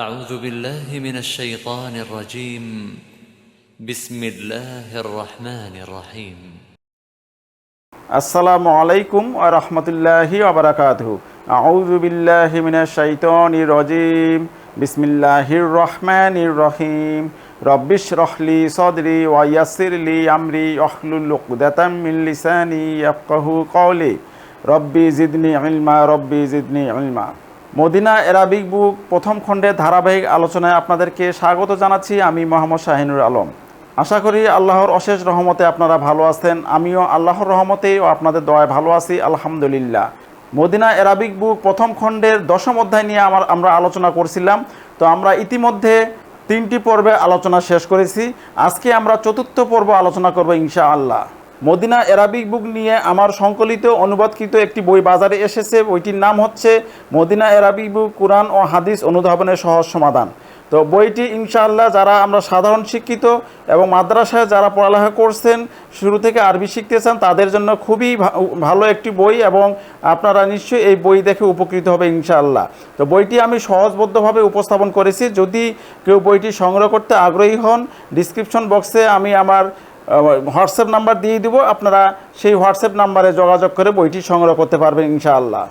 أعوذ بالله من الشيطان الرجيم بسم الله الرحمن الرحيم السلام عليكم ورحمة الله وبركاته أعوذ بالله من الشيطان الرجيم بسم الله الرحمن الرحيم رب اشرح لي صدري ويسر لي أمري واحلل عقدة من لساني يفقه قولي ربي زدني علما ربي زدني علما Medina Arabic বুক প্রথম খণ্ডে ধারাবাহিক আলোচনায় আপনাদেরকে স্বাগত জানাচ্ছি। আমি মোহাম্মদ শাহিনুর আলম। আশা করি আল্লাহর অশেষ রহমতে আপনারা ভালো আছেন। আমিও আল্লাহর রহমতেই ও আপনাদের দয়ায় ভালো আছি, আলহামদুলিল্লাহ। মদিনা এরাবিক বুক প্রথম খণ্ডের দশম অধ্যায় নিয়ে আমার আমরা আলোচনা করছিলাম। তো আমরা ইতিমধ্যে তিনটি পর্বে আলোচনা শেষ করেছি। আজকে আমরা চতুর্থ পর্ব আলোচনা করব ইনশা আল্লাহ মদিনা অ্যারাবিক বুক নিয়ে আমার সংকলিত অনুবাদকৃত একটি বই বাজারে এসেছে। বইটির নাম হচ্ছে মদিনা এরাবিক বুক কোরআন ও হাদিস অনুধাবনের সহজ সমাধান। তো বইটি ইনশাআল্লাহ যারা আমরা সাধারণ শিক্ষিত এবং মাদ্রাসায় যারা পড়ালেখা করছেন, শুরু থেকে আরবি শিখতেছেন তাদের জন্য খুবই ভালো একটি বই এবং আপনারা নিশ্চয়ই এই বই দেখে উপকৃত হবে ইনশাআল্লাহ। তো বইটি আমি সহজবদ্ধভাবে উপস্থাপন করেছি। যদি কেউ বইটি সংগ্রহ করতে আগ্রহী হন ডিসক্রিপশন বক্সে আমি আমার হোয়াটসঅ্যাপ নাম্বার দিয়ে দিব, আপনারা সেই হোয়াটসঅ্যাপ নাম্বারে যোগাযোগ করে বইটি সংগ্রহ করতে পারবেন ইনশাআল্লাহ।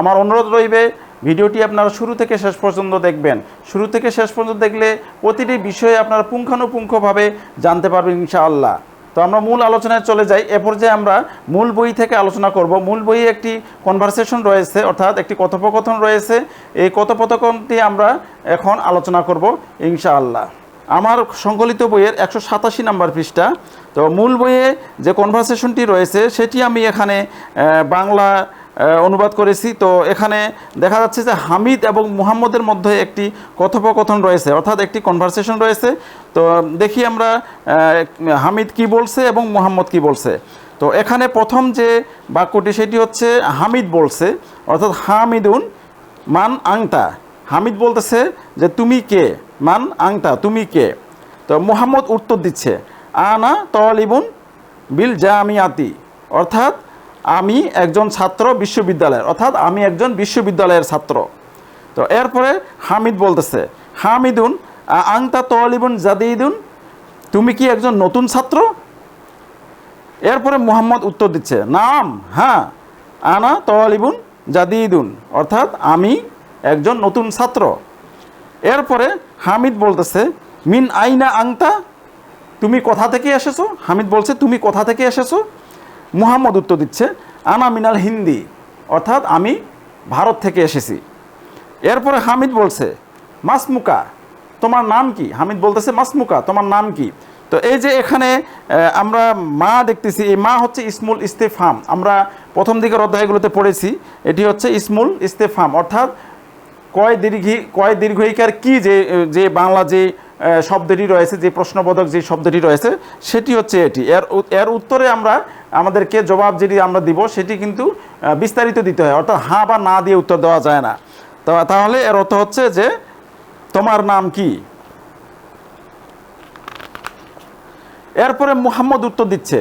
আমার অনুরোধ রইবে, ভিডিওটি আপনারা শুরু থেকে শেষ পর্যন্ত দেখবেন। শুরু থেকে শেষ পর্যন্ত দেখলে প্রতিটি বিষয়ে আপনারা পুঙ্খানুপুঙ্খভাবে জানতে পারবেন ইনশাআল্লাহ। তো আমরা মূল আলোচনায় চলে যাই। এ পর্যায়ে আমরা মূল বই থেকে আলোচনা করব। মূল বইয়ে একটি কনভারসেশন রয়েছে, অর্থাৎ একটি কথোপকথন রয়েছে। এই কথোপকথনটি আমরা এখন আলোচনা করব ইনশাআল্লাহ। আমার সংকলিত বইয়ের একশো সাতাশি নাম্বার পৃষ্ঠা। তো মূল বইয়ে যে কনভারসেশনটি রয়েছে, সেটি আমি এখানে বাংলা অনুবাদ করেছি। তো এখানে দেখা যাচ্ছে যে হামিদ এবং মুহাম্মদের মধ্যে একটি কথোপকথন রয়েছে, অর্থাৎ একটি কনভারসেশন রয়েছে। তো দেখি আমরা হামিদ কি বলছে এবং মুহাম্মদ কি বলছে। তো এখানে প্রথম যে বাক্যটি, সেটি হচ্ছে, হামিদ বলছে, অর্থাৎ হামিদুন মান আংতা। হামিদ বলতেছে যে, তুমি কে? মান আংতা, তুমি কে? তো মোহাম্মদ উত্তর দিচ্ছে, আনা তলিবুন বিল জামিয়াতি, অর্থাৎ আমি একজন ছাত্র বিশ্ববিদ্যালয়ের, অর্থাৎ আমি একজন বিশ্ববিদ্যালয়ের ছাত্র। তো এরপরে হামিদ বলতেছে, হামিদুন আংতা তলিবুন জাদিদুন, তুমি কি একজন নতুন ছাত্র? এরপরে মুহাম্মদ উত্তর দিচ্ছে, নাম হ্যাঁ আনা তলিবুন জাদিদুন, অর্থাৎ আমি একজন নতুন ছাত্র। এরপরে হামিদ বলতেছে, মিন আইনা আংতা? তুমি কোথা থেকে এসেছ? হামিদ বলছে, তুমি কোথা থেকে এসেছ? মুহাম্মদ উত্তর দিচ্ছে, আনা মিনাল হিন্দি, অর্থাৎ আমি ভারত থেকে এসেছি। এরপরে হামিদ বলছে, মাসমুকা, তোমার নাম কি? হামিদ বলতেছে, মাসমুকা, তোমার নাম কি? তো এই যে এখানে আমরা মা দেখতেছি, এই মা হচ্ছে ইসমুল ইস্তেফাম। আমরা প্রথম দিকের অধ্যায়গুলোতে পড়েছি, এটি হচ্ছে ইসমুল ইস্তেফাম, অর্থাৎ কয় দীর্ঘি, কয় দীর্ঘইকার কি যে যে বাংলা যে শব্দটি রয়েছে, যে প্রশ্নবোধক যে শব্দটি রয়েছে, সেটি হচ্ছে এটি। এর এর উত্তরে আমরা, আমাদেরকে জবাব যেটি আমরা দিব, সেটি কিন্তু বিস্তারিত দিতে হয়। অর্থাৎ হাঁ বা না দিয়ে উত্তর দেওয়া যায় না। তো, তাহলে এর অর্থ হচ্ছে যে, তোমার নাম কি? এরপরে মুহাম্মদ উত্তর দিচ্ছে,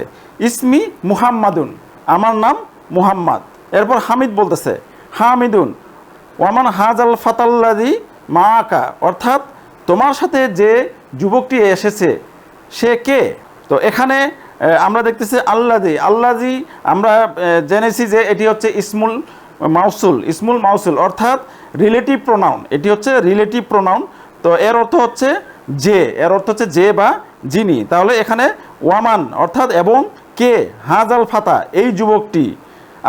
ইসমি মুহাম্মাদুন, আমার নাম মুহাম্মদ। এরপর হামিদ বলতেছে, হামিদুন ওয়ামান হাজাল ফাতাল্লাদি মা আকা অর্থাৎ তোমার সাথে যে যুবকটি এসেছে, সে কে? তো এখানে আমরা দেখতেছি আল্লাদি আল্লাদি আমরা জেনেছি যে এটি হচ্ছে ইসমুল মাউসুল ইসমুল মাউসুল, অর্থাৎ রিলেটিভ প্রোনাউন এটি হচ্ছে রিলেটিভ প্রোনাউন তো এর অর্থ হচ্ছে যে, এর অর্থ হচ্ছে যে বা যিনি। তাহলে এখানে ওয়ামান, অর্থাৎ এবং কে? হাজাল ফাতা, এই যুবকটি।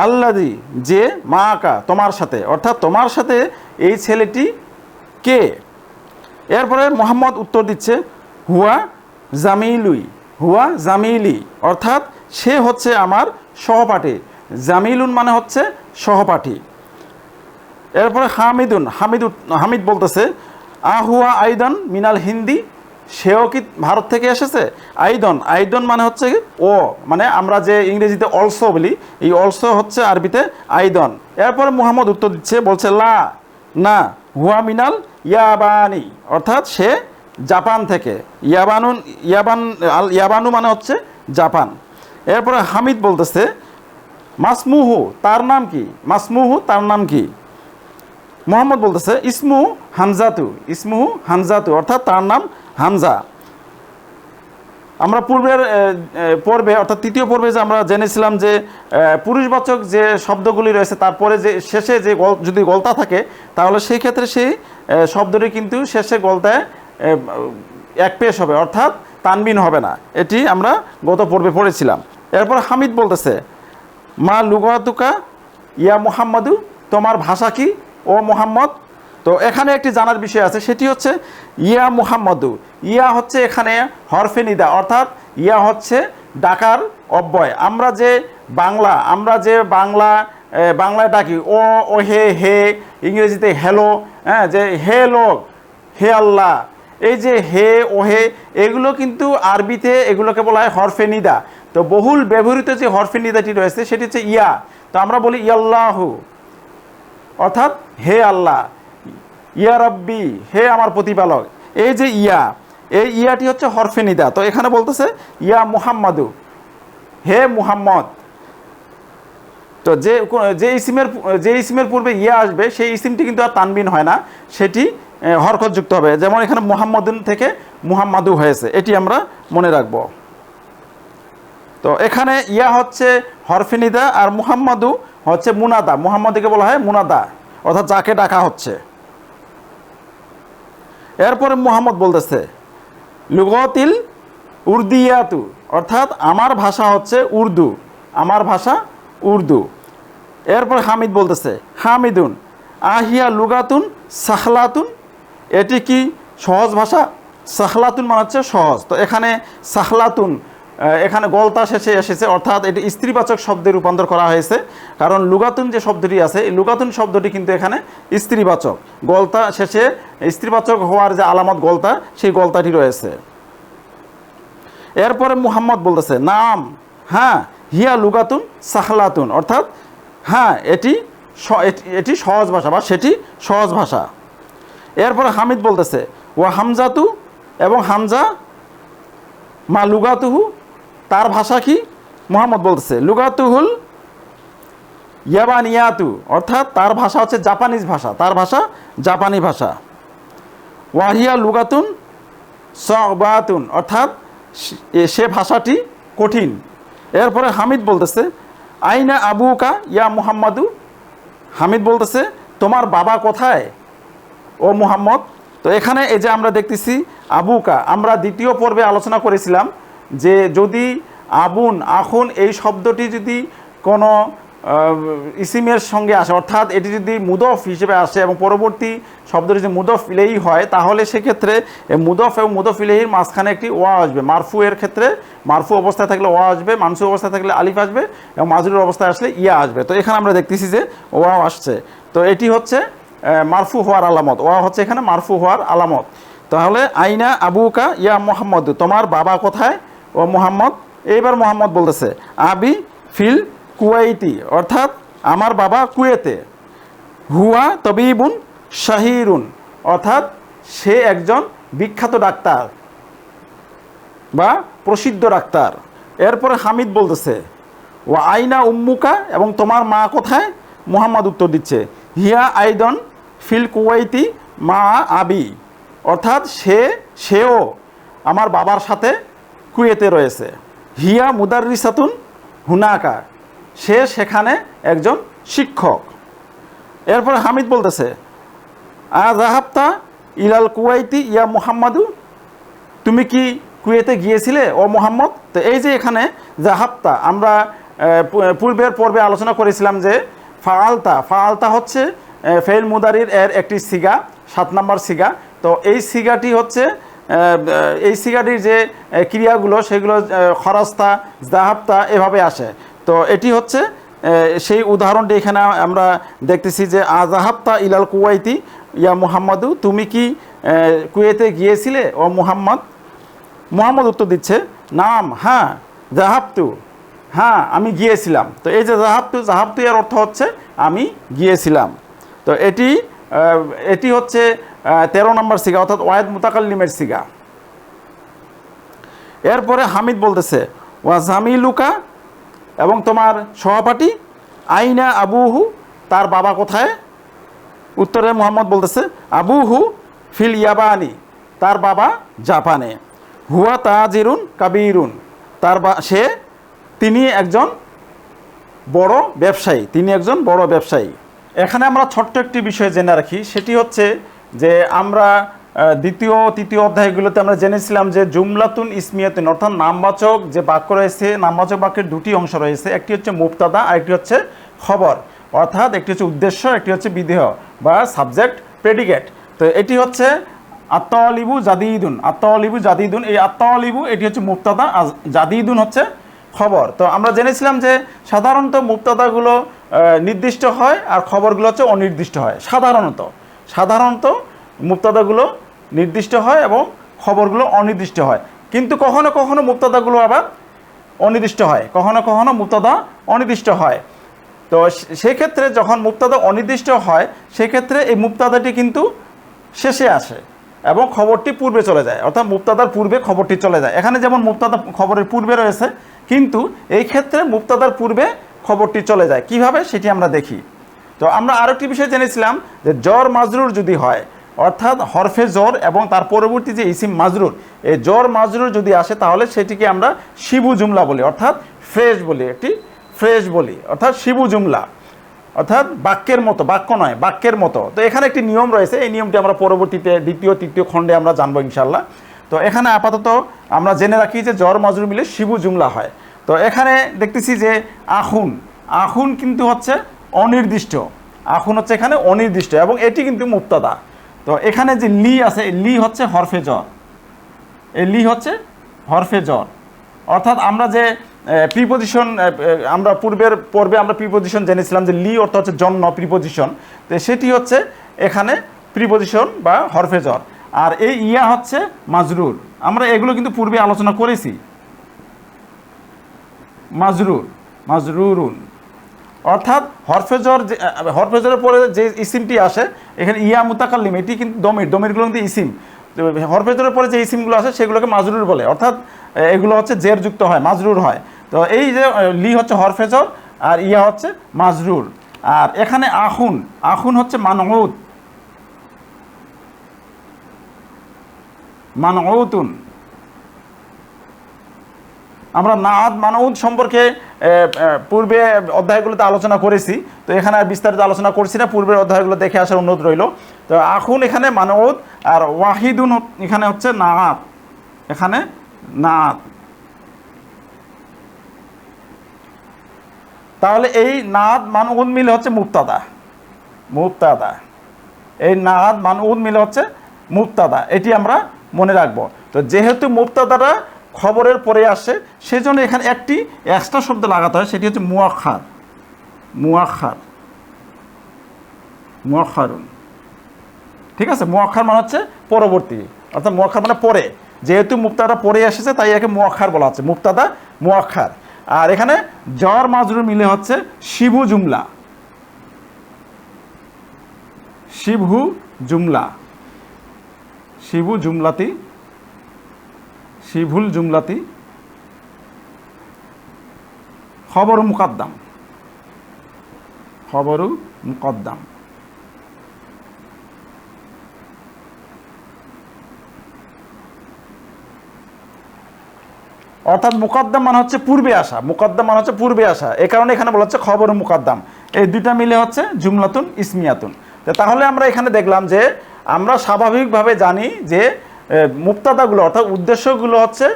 আল্লাদি, যে মা আকা, তোমার সাথে। অর্থাৎ তোমার সাথে এই ছেলেটি কে? এরপরে মোহাম্মদ উত্তর দিচ্ছে, হুয়া জামিলুই, হুয়া জামিলি। অর্থাৎ সে হচ্ছে আমার সহপাঠী। জামিলুন মানে হচ্ছে সহপাঠী। এরপরে হামিদুন হামিদ হামিদ বলতেছে, আহুয়া আইদান মিনাল হিন্দি সেও কি ভারত থেকে এসেছে? আইদন। আইদন মানে হচ্ছে ও মানে আমরা যে ইংরেজিতে অলসো বলি, এই অলসো হচ্ছে আরবিতে আইদন। এরপরে মুহাম্মদ উত্তর দিচ্ছে, বলছে, লা, না, হুয়া মিনাল ইয়াবানি। অর্থাৎ সে জাপান থেকে। ইয়াবানুন, ইয়াবান, আল, ইয়াবানু মানে হচ্ছে জাপান। এরপরে হামিদ বলতেছে, মাসমুহু, তার নাম কি? মাসমুহু, তার নাম কি? মোহাম্মদ বলতেছে, ইসমু হানজাতু। ইসমু হানজাতু, অর্থাৎ তার নাম হামজা। আমরা পূর্বের পর্বে, অর্থাৎ তৃতীয় পর্বে যে আমরা জেনেছিলাম যে পুরুষবাচক যে শব্দগুলি রয়েছে, তারপরে যে, শেষে যে গল- যদি গলতা থাকে, তাহলে সেই ক্ষেত্রে সেই শব্দটি কিন্তু শেষে গলতায় এক পেশ হবে, অর্থাৎ তানবিন হবে না। এটি আমরা গত পর্বে পড়েছিলাম। এরপর হামিদ বলতেছে, মা লুগাতুকা, ইয়া মুহাম্মাদু, তোমার ভাষা কি? ও মোহাম্মদ তো এখানে একটি জানার বিষয় আছে, সেটি হচ্ছে ইয়া মুহাম্মদু। ইয়া হচ্ছে এখানে হরফে নিদা, অর্থাৎ ইয়া হচ্ছে ডাকার অব্যয়। আমরা যে বাংলা, আমরা যে বাংলা বাংলায় ডাকি, ও ও, হে হে, ইংরেজিতে হ্যালো হ্যাঁ যে হে লোক, হে আল্লাহ, এই যে হে, ও, হে, এগুলো কিন্তু আরবিতে এগুলোকে বলা হয় হরফে নিদা। তো বহুল ব্যবহৃত যে হরফে নিদাটি রয়েছে, সেটি হচ্ছে ইয়া। তো আমরা বলি ইয়াল্লাহু, অর্থাৎ হে আল্লাহ। ইয়া রব্বি, হে আমার প্রতিপালক। এই যে ইয়া, এই ইয়াটি হচ্ছে হরফে নিদা। তো এখানে বলতেছে, ইয়া মুহাম্মাদু। হে মুহাম্মদ। তো যে যে ইসিমের যে ইসিমের পূর্বে ইয়া আসবে, সেই ইসিমটি কিন্তু আর তানবিন হয় না। সেটি হরকতযুক্ত হবে। যেমন এখানে মুহাম্মদুন থেকে মুহাম্মাদু হয়েছে। এটি আমরা মনে রাখব। তো এখানে ইয়া হচ্ছে হরফিনিদা আর মুহাম্মাদু হচ্ছে মুনাদা। মুহাম্মদকে বলা হয় মুনাদা। অর্থাৎ যাকে ডাকা হচ্ছে। এরপরে মোহাম্মদ বলতেছে, লুগতিল উর্দিয়াতু অর্থাৎ আমার ভাষা হচ্ছে উর্দু, আমার ভাষা উর্দু। এরপর হামিদ বলতেছে, হামিদুন, আহিয়া লুগাতুন সাহলাতুন এটি কি সহজ ভাষা? সাহলাতুন মানে হচ্ছে সহজ। তো এখানে সাহলাতুন এখানে গলতা শেষে এসেছে, অর্থাৎ এটি স্ত্রীবাচক শব্দে রূপান্তর করা হয়েছে। কারণ লুগাতুন যে শব্দটি আছে, এই লুগাতুন শব্দটি কিন্তু এখানে স্ত্রীবাচক। গলতা শেষে স্ত্রীবাচক হওয়ার যে আলামত গলতা, সেই গলতাটি রয়েছে। এরপরে মুহাম্মদ বলতেছে, নাম হ্যাঁ হিয়া লুগাতুন সাহলাতুন। অর্থাৎ হ্যাঁ এটি এটি- সহজ ভাষা বা সেটি সহজ ভাষা। এরপরে হামিদ বলতেছে ও হামজাতু এবং হামজা মা লুগাতুহু তার ভাষা কি? মোহাম্মদ বলতেছে। লুগাতুহুল ইয়াবানিয়াতু। অর্থাৎ তার ভাষা হচ্ছে জাপানিজ ভাষা। তার ভাষা জাপানি ভাষা। ওয়াহিয়া লুগাতুন সবাতুন অর্থাৎ সে ভাষাটি কঠিন। এরপরে হামিদ বলতেছে, আইনা আবুকা ইয়া মুহাম্মাদু? হামিদ বলতেছে, তোমার বাবা কোথায়? ও মুহাম্মদ। তো এখানে এই যে আমরা দেখতেছি আবুকা, আমরা দ্বিতীয় পর্বে আলোচনা করেছিলাম যে যদি আবুন, আখুন এই শব্দটি যদি কোনো ইসিমের সঙ্গে আসে, অর্থাৎ এটি যদি মুদফ হিসেবে আসে এবং পরবর্তী শব্দটি যদি মুদফ ইলেহি হয়, তাহলে সেক্ষেত্রে মুদফ এবং মুদফ ইলেহির মাঝখানে একটি ওয়া আসবে। মারফু এর ক্ষেত্রে মারফু অবস্থায় থাকলে ওয়া আসবে, মানসু অবস্থায় থাকলে আলিফ আসবে এবং মাজরুর অবস্থায় আসলে ইয়া আসবে। তো এখানে আমরা দেখতেছি যে ওয়া আসছে। তো এটি হচ্ছে মারফু হওয়ার আলামত। ওয়া হচ্ছে এখানে মারফু হওয়ার আলামত। তাহলে আইনা আবুকা ইয়া মোহাম্মদ, তোমার বাবা কোথায়? ও মোহাম্মদ, এইবার মোহাম্মদ বলতেছে, আবি ফিল কুয়াইতি অর্থাৎ আমার বাবা কুয়েতে। হুয়া তবিবুন শাহিরুন, অর্থাৎ সে একজন বিখ্যাত ডাক্তার বা প্রসিদ্ধ ডাক্তার। এরপরে হামিদ বলতেছে ও আইনা উম্মুকা এবং তোমার মা কোথায়? মুহাম্মদ উত্তর দিচ্ছে, হিয়া আইদন ফিল কুয়াইতি মা আবি অর্থাৎ সে, সেও আমার বাবার সাথে কুয়েতে রয়েছে। হিয়া মুদারিসাতুন হুনাকা। সে সেখানে একজন শিক্ষক। এরপরে হামিদ বলতেছে আজাহাবতা ইলাল কুয়াইতি ইয়া মুহাম্মাদু? তুমি কি কুয়েতে গিয়েছিলে, ও মোহাম্মদ? তো এই যে এখানে জাহাপ্তা আমরা পূর্বের পর্বে আলোচনা করেছিলাম যে ফাআলতা ফাআলতা হচ্ছে ফেল মুদারির এর একটি সিগা, সাত নম্বর সিগা। তো এই সিগাটি হচ্ছে এই সিগাটির যে ক্রিয়াগুলো, সেগুলো খরস্তা জাহাপ্তা এভাবে আসে। তো এটি হচ্ছে সেই উদাহরণটি এখানে আমরা দেখতেছি যে আজাহাপ্তা ইলাল কুয়াইতি ইয়া মুহাম্মাদু, তুমি কি কুয়েতে গিয়েছিলে? ও মুহাম্মদ, মোহাম্মদ উত্তর দিচ্ছে, নাম হ্যাঁ জাহাবতু হ্যাঁ আমি গিয়েছিলাম। তো এই যে জাহাবতু জাহাবতু এর অর্থ হচ্ছে, আমি গিয়েছিলাম। তো এটি এটি হচ্ছে তেরো নম্বর সিগা অর্থাৎ ওয়াহেদ মুতাকাল্লিমের সিগা এরপরে হামিদ বলতেছে, ওয়া জামিলুকা এবং তোমার সহপাঠী আইনা আবুহু, তার বাবা কোথায়? উত্তরে মোহাম্মদ বলতেছে আবু হু ফিল ইয়াবানি, তার বাবা জাপানে। হুয়া তাজিরুন কাবিরুন, তার বা, সে তিনি একজন বড় ব্যবসায়ী, তিনি একজন বড় ব্যবসায়ী। এখানে আমরা ছোট্ট একটি বিষয় জেনে রাখি, সেটি হচ্ছে যে আমরা দ্বিতীয় তৃতীয় অধ্যায়গুলোতে আমরা জেনেছিলাম যে জুমলাতুন ইসমিয়াতুন, অর্থাৎ নামবাচক যে বাক্য রয়েছে, নামবাচক বাক্যের দুটি অংশ রয়েছে, একটি হচ্ছে মুক্তাদা আর একটি হচ্ছে খবর। অর্থাৎ একটি হচ্ছে উদ্দেশ্য, একটি হচ্ছে বিধেয় বা সাবজেক্ট প্রেডিকেট। তো এটি হচ্ছে আত্মালিবু জাদিদুন আত্মালিবু জাদিদুন। এই আত্মালিবু এটি হচ্ছে মুক্তাদা জাদিদুন হচ্ছে খবর। তো আমরা জেনেছিলাম যে সাধারণত মুক্তাদাগুলো নির্দিষ্ট হয় আর খবরগুলো হচ্ছে অনির্দিষ্ট হয়, সাধারণত। সাধারণত মুক্তাদাগুলো নির্দিষ্ট হয় এবং খবরগুলো অনির্দিষ্ট হয়। কিন্তু কখনো কখনো মুক্তাদাগুলো আবার অনির্দিষ্ট হয়। কখনো কখনো মুক্তাদা অনির্দিষ্ট হয়। তো সেক্ষেত্রে যখন মুক্তাদা অনির্দিষ্ট হয়, সেক্ষেত্রে এই মুক্তাদাটি কিন্তু শেষে আসে এবং খবরটি পূর্বে চলে যায়। অর্থাৎ মুক্তাদার পূর্বে খবরটি চলে যায়। এখানে যেমন মুক্তাদা খবরের পূর্বে রয়েছে, কিন্তু এই ক্ষেত্রে মুক্তাদার পূর্বে খবরটি চলে যায়। কীভাবে? সেটি আমরা দেখি। তো আমরা আরেকটি বিষয় জেনেছিলাম যে জ্বর মাজরুর যদি হয়, অর্থাৎ হরফে জ্বর এবং তার পরবর্তী যে ইসিম মাজরুর, এই জ্বর মাজরুর যদি আসে তাহলে সেটিকে আমরা শিবু জুমলা বলি, অর্থাৎ ফ্রেশ বলি একটি, ফ্রেশ বলি, অর্থাৎ শিবু জুমলা, অর্থাৎ বাক্যের মতো, বাক্য নয়, বাক্যের মতো। তো এখানে একটি নিয়ম রয়েছে, এই নিয়মটি আমরা পরবর্তীতে দ্বিতীয়, তৃতীয় খণ্ডে আমরা জানব ইনশাল্লাহ তো এখানে আপাতত আমরা জেনে রাখি যে জ্বর মাজরুর মিলে শিবু জুমলা হয়। তো এখানে দেখতেছি যে আখুন আখুন কিন্তু হচ্ছে অনির্দিষ্ট। আখুন হচ্ছে এখানে অনির্দিষ্ট এবং এটি কিন্তু মুক্তাদা। তো এখানে যে লি আছে লি হচ্ছে হরফে জ্বর এই লি হচ্ছে হরফে জ্বর অর্থাৎ আমরা যে প্রিপোজিশন আমরা পূর্বের পর্বে আমরা প্রিপোজিশন জেনেছিলাম যে লি অর্থ হচ্ছে জন্য প্রিপোজিশন তো সেটি হচ্ছে এখানে প্রিপোজিশন বা হরফে জ্বর আর এই ইয়া হচ্ছে মাজরুর আমরা এগুলো কিন্তু পূর্বে আলোচনা করেছি। মাজরুর মাজরুরুন অর্থাৎ হরফেজর যে হরফেজরের পরে যে ইসিমটি আসে, এখানে ইয়া মুতাকাল্লিম, এটি কিন্তু দমির, দমিরগুলো কিন্তু ইসিম। হরফেজরের পরে যে ইসিমগুলো আসে, সেগুলোকে মাজরুর বলে। অর্থাৎ এগুলো হচ্ছে জের যুক্ত হয়, মাজরুর হয়। তো এই যে লি হচ্ছে হরফেজর, আর ইয়া হচ্ছে মাজরুর। আর এখানে আখুন আখুন হচ্ছে মানউদ মানউতুন। আমরা নাদ মানউদ সম্পর্কে পূর্বে অধ্যায়গুলোতে আলোচনা করেছি, তো এখানে আর বিস্তারিত আলোচনা করছি না, পূর্বের অধ্যায়গুলো দেখে আসার অনুরোধ রইল। তো আখুন এখানে মানউদ আর ওয়াহিদুন এখানে হচ্ছে নাদ এখানে নাদ তাহলে এই নাদ মানউদ মিলে হচ্ছে মুক্তাদা মুক্তাদা এই নাদ মানউদ মিলে হচ্ছে মুক্তাদা এটি আমরা মনে রাখব। তো যেহেতু মুক্তাদাটা খবরের পরে আসে, সেজন্য এখানে একটি এক্সট্রা শব্দ লাগাতে হয়, সেটি হচ্ছে মুয়াখার মুয়াখার মুয়াখারুন ঠিক আছে? মুয়াখার মানে হচ্ছে পরবর্তী। অর্থাৎ মুয়াখার মানে পরে। যেহেতু মুক্তাদা পরে এসেছে, তাই একে মুয়াখার বলা হচ্ছে। মুক্তাদা মুয়াখার আর এখানে জ্বর মাজরুর মিলে হচ্ছে শিবু জুমলা। শিবহু জুমলা। শিবু জুমলাতি শিভুল জুমলাতি খবর মুকাদ্দাম। খবরু মুকদ্দাম। অর্থাৎ মুকদ্দাম মানে হচ্ছে পূর্বে আসা। মুকদ্দাম মানে হচ্ছে পূর্বে আসা। এই কারণে এখানে বলা হচ্ছে খবর মুকদ্দাম। এই দুইটা মিলে হচ্ছে জুমলাতুন ইসমিয়াতুন। তাহলে আমরা এখানে দেখলাম যে আমরা স্বাভাবিকভাবে জানি যে এ, মুক্তাদাগুলো, অর্থাৎ উদ্দেশ্যগুলো হচ্ছে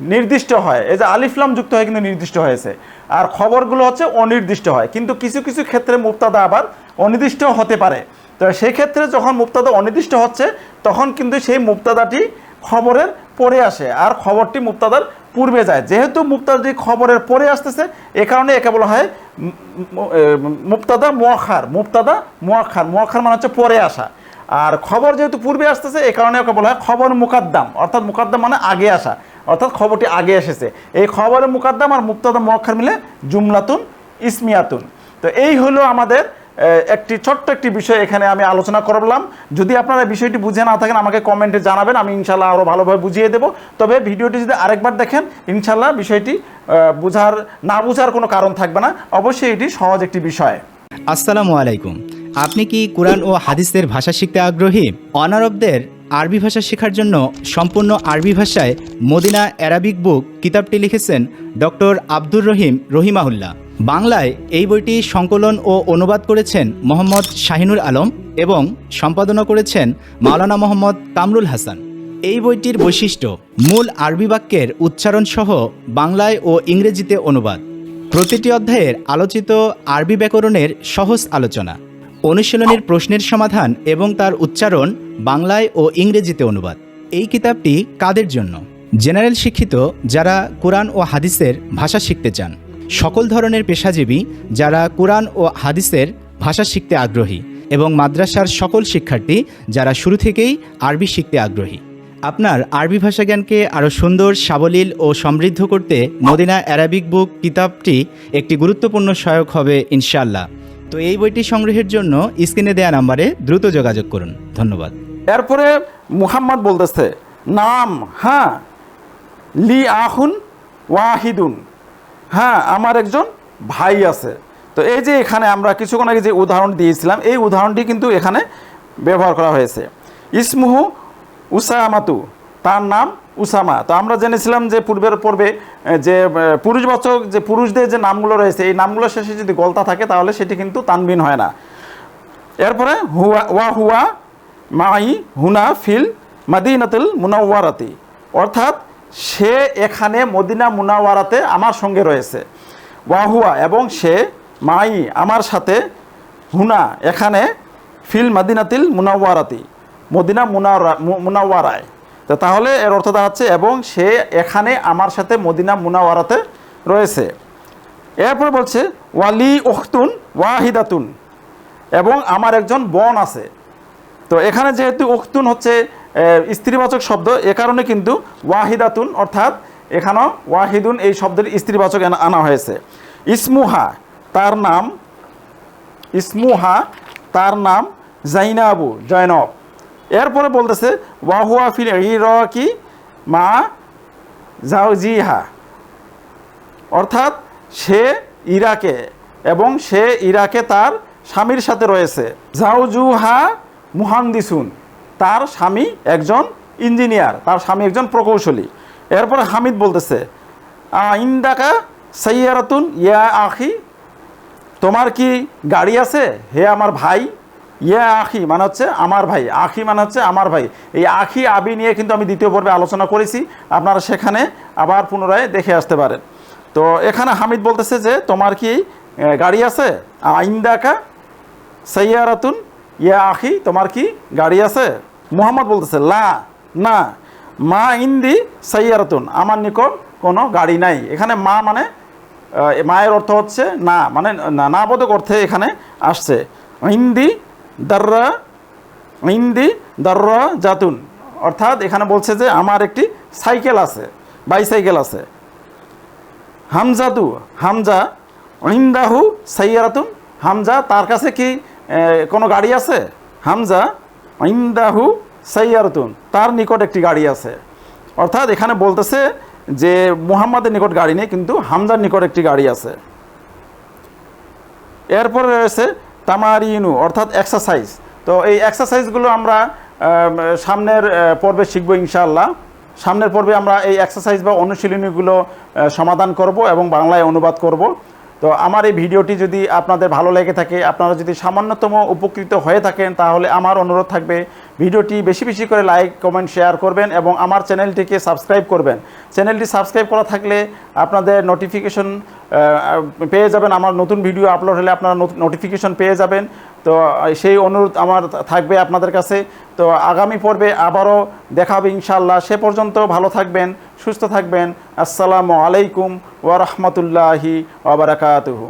নির্দিষ্ট হয়। এই যে আলিফলাম যুক্ত হয়ে কিন্তু নির্দিষ্ট হয়েছে। আর খবরগুলো হচ্ছে অনির্দিষ্ট হয়। কিন্তু কিছু কিছু ক্ষেত্রে মুক্তাদা আবার অনির্দিষ্ট হতে পারে। তো সেই ক্ষেত্রে যখন মুক্তাদা অনির্দিষ্ট হচ্ছে, তখন কিন্তু সেই মুক্তাদাটি খবরের পরে আসে। আর খবরটি মুক্তাদার পূর্বে যায়। যেহেতু মুক্তাদাটি খবরের পরে আসতেছে, এ কারণে একে বলা হয় মুক্তাদা মুয়াখার। মুক্তাদা মুয়াখার। মুয়াখার মানে হচ্ছে পরে আসা। আর খবর যেহেতু পূর্বে আসতেছে এই কারণে ওকে বলা হয় খবর মুকাদ্দাম। অর্থাৎ মুকাদ্দাম মানে আগে আসা। অর্থাৎ খবরটি আগে এসেছে। এই খবরের মুকাদ্দাম আর মুক্তাদা মুয়াক্ষার মিলে জুমলাতুন, ইসমিয়াতুন। তো এই হলো আমাদের একটি ছোট্ট একটি বিষয় এখানে আমি আলোচনা করলাম। যদি আপনারা বিষয়টি বুঝে না থাকেন, আমাকে কমেন্টে জানাবেন, আমি ইনশাল্লাহ আরও ভালোভাবে বুঝিয়ে দেবো। তবে ভিডিওটি যদি আরেকবার দেখেন ইনশাল্লাহ বিষয়টি বুঝার, না বুঝার কোনো কারণ থাকবে না। অবশ্যই এটি সহজ একটি বিষয়। আসসালামু আলাইকুম। আপনি কি কোরআন ও হাদিসের ভাষা শিখতে আগ্রহী? অনারবদের আরবি ভাষা শেখার জন্য সম্পূর্ণ আরবি ভাষায় মদিনা অ্যারাবিক বুক কিতাবটি লিখেছেন ডক্টর আব্দুর রহিম রহিমাহুল্লাহ। বাংলায় এই বইটি সংকলন ও অনুবাদ করেছেন মোহাম্মদ শাহিনুর আলম এবং সম্পাদনা করেছেন মাওলানা মোহাম্মদ কামরুল হাসান। এই বইটির বৈশিষ্ট্য, মূল আরবি বাক্যের উচ্চারণ সহ বাংলায় ও ইংরেজিতে অনুবাদ। প্রতিটি অধ্যায়ের আলোচিত আরবি ব্যাকরণের সহজ আলোচনা। অনুশীলনের প্রশ্নের সমাধান এবং তার উচ্চারণ বাংলায় ও ইংরেজিতে অনুবাদ। এই কিতাবটি কাদের জন্য? জেনারেল শিক্ষিত যারা কোরআন ও হাদিসের ভাষা শিখতে চান। সকল ধরনের পেশাজীবী যারা কোরআন ও হাদিসের ভাষা শিখতে আগ্রহী এবং মাদ্রাসার সকল শিক্ষার্থী যারা শুরু থেকেই আরবি শিখতে আগ্রহী। আপনার আরবি ভাষা জ্ঞানকে আরও সুন্দর, সাবলীল ও সমৃদ্ধ করতে মদিনা অ্যারাবিক বুক কিতাবটি একটি গুরুত্বপূর্ণ সহায়ক হবে ইনশাআল্লাহ। তো এই বইটি সংগ্রহের জন্য স্ক্রিনে দেওয়া নাম্বারে দ্রুত যোগাযোগ করুন। ধন্যবাদ। এরপরে মুহাম্মদ বলতেছে, নাম হ্যাঁ লি আহুন ওয়াহিদুন হ্যাঁ আমার একজন ভাই আছে। তো এই যে এখানে আমরা কিছুক্ষণ আগে যে উদাহরণ দিয়েছিলাম, এই উদাহরণটি কিন্তু এখানে ব্যবহার করা হয়েছে। ইসমুহু উসামাতু, তার নাম উসামা। তো আমরা জেনেছিলাম যে পূর্বের পর্বে যে এ, পুরুষবাচক যে পুরুষদের যে নামগুলো রয়েছে এই নামগুলো শেষে যদি গলতা থাকে তাহলে সেটি কিন্তু তানবিন হয় না। এরপরে হুয়া ওয়া হুয়া মাই হুনা ফিল মাদিনাতুল মুনাওয়ারাতি। অর্থাৎ সে এখানে মদিনা মুনাওয়ারাতে আমার সঙ্গে রয়েছে। ওয়া হুয়া এবং সে মাই আমার সাথে হুনা এখানে ফিল মাদিনাতিল মুনাওয়ারাতি মদিনা মুনাওয়ারা মুনাওয়ারায়। তো তাহলে এর অর্থ দাঁড়াচ্ছে, এবং সে এখানে আমার সাথে মদিনা মুনাওয়ারাতে রয়েছে। এরপর বলছে, ওয়ালি উখতুন ওয়াহিদাতুন এবং আমার একজন বোন আছে। তো এখানে যেহেতু উখতুন হচ্ছে স্ত্রীবাচক শব্দ, এ কারণে কিন্তু ওয়াহিদাতুন, অর্থাৎ এখানেও ওয়াহিদুন এই শব্দের স্ত্রীবাচক আনা হয়েছে। ইসমুহা, তার নাম, ইসমুহা, তার নাম জাইনাবু, জয়নব। এরপরে বলতেছে ওয়াহুয়া ফিল কি মা জাউজিহা অর্থাৎ সে ইরাকে এবং সে ইরাকে তার স্বামীর সাথে রয়েছে। জাউজুহা মুহান্দিসুন তার স্বামী একজন ইঞ্জিনিয়ার তার স্বামী একজন প্রকৌশলী। এরপরে হামিদ বলতেছে "আ, ইন্দাকা সাইয়ারাতুন ইয়া আখি তোমার কি গাড়ি আছে? হে আমার ভাই ইয়া আখি মানে হচ্ছে আমার ভাই, আখি মানে হচ্ছে আমার ভাই। এই আখি আবি নিয়ে কিন্তু আমি দ্বিতীয় পর্বে আলোচনা করেছি, আপনারা সেখানে আবার পুনরায় দেখে আসতে পারেন। তো এখানে হামিদ বলতেছে যে, তোমার কি গাড়ি আছে? আইন্দাকা সাইয়ারাতুন, ইয়া আখি, তোমার কি গাড়ি আছে? মোহাম্মদ বলতেছে, লা, না। মা ইন্দি সাইয়ারাতুন, আমার নিকট কোনো গাড়ি নাই। এখানে মা মানে মায়ের অর্থ হচ্ছে না মানে না বোধক অর্থে এখানে আসছে। ইন্দি দাররা ইন্দি দাররা জাতুন। অর্থাৎ এখানে বলছে যে আমার একটি সাইকেল আছে, বাইসাইকেল আছে। হামজাদু হামজা ইন্দাহু সাইয়ারাতুন। হামজা, তার কাছে কি কোনো গাড়ি আছে? হামজা ইন্দাহু সাইয়ারাতুন, তার নিকট একটি গাড়ি আছে। অর্থাৎ এখানে বলতেছে যে মুহাম্মাদের নিকট গাড়ি নেই, কিন্তু হামজার নিকট একটি গাড়ি আছে। এরপরে রয়েছে তামারিনু, অর্থাৎ এক্সারসাইজ তো এই এক্সারসাইজগুলো আমরা সামনের পর্বে শিখব ইনশাআল্লাহ। সামনের পর্বে আমরা এই এক্সারসাইজ বা অনুশীলনীগুলো সমাধান করব এবং বাংলায় অনুবাদ করব। তো আমার এই ভিডিওটি যদি আপনাদের ভালো লেগে থাকে, আপনারা যদি সামান্যতম উপকৃত হয়ে থাকেন, তাহলে আমার অনুরোধ থাকবে ভিডিওটি বেশি বেশি করে লাইক, কমেন্ট, শেয়ার করবেন এবং আমার চ্যানেলটিকে সাবস্ক্রাইব করবেন। চ্যানেলটি সাবস্ক্রাইব করা থাকলে আপনাদের নোটিফিকেশন পেয়ে যাবেন। আমার নতুন ভিডিও আপলোড হলে আপনারা নোটিফিকেশন পেয়ে যাবেন। তো সেই অনুরোধ আমার থাকবে আপনাদের কাছে। তো আগামী পর্বে আবারও দেখা হবে ইনশাআল্লাহ। সে পর্যন্ত ভালো থাকবেন। সুস্থ থাকবেন। আসসালামু আলাইকুম ওয়া বারাকাতুহু।